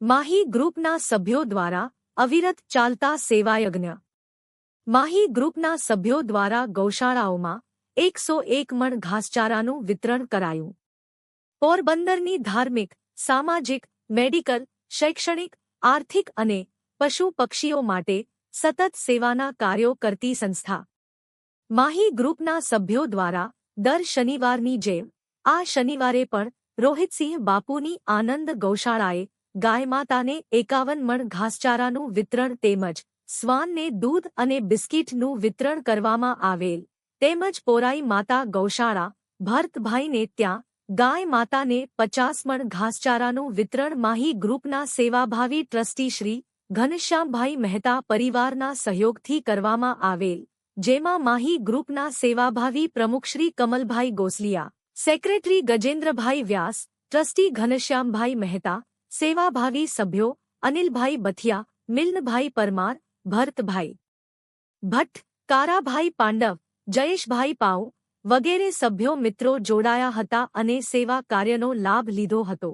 માહી ગ્રુપના સભ્યો દ્વારા અવિરત ચાલતા સેવાયજ્ઞ માહી ગ્રુપના સભ્યો દ્વારા ગૌશાળાઓમાં એકસો એક મણ ઘાસચારાનું વિતરણ કરાયું પોરબંદરની ધાર્મિક સામાજિક મેડિકલ શૈક્ષણિક આર્થિક અને પશુ પક્ષીઓ માટે સતત સેવાના કાર્યો કરતી સંસ્થા માહી ગ્રુપના સભ્યો દ્વારા દર શનિવારની જેમ આ શનિવારે પણ રોહિતસિંહ બાપુની આનંદ ગૌશાળાએ ગાય માતાને એકાવન મણ ઘાસચારાનું વિતરણ તેમજ સ્વાનને દૂધ અને બિસ્કીટનું વિતરણ કરવામાં આવેલ. તેમજ પોરાઈ માતા ગૌશાળા, ભરતભાઈને ત્યાં ગાય માતાને પચાસ મણ ઘાસચારાનું વિતરણ માહી ગ્રુપના સેવાભાવી ટ્રસ્ટી શ્રી ઘનશ્યામભાઈ મહેતા પરિવારના સહયોગથી કરવામાં આવેલ. જેમાં માહી ગ્રુપના સેવાભાવી પ્રમુખ શ્રી કમલભાઈ ગોસલિયા, સેક્રેટરી ગજેન્દ્રભાઈ વ્યાસ, ટ્રસ્ટી ઘનશ્યામભાઈ મહેતા સેવાભાવી સભ્યો અનિલભાઈ બથિયા, મિલનભાઈ પરમાર, ભરતભાઈ. ભટ્ટ, કારાભાઈ પાંડવ, જયેશભાઈ પાઉ વગેરે સભ્યો મિત્રો જોડાયા હતા અને સેવા કાર્યનો લાભ લીધો હતો.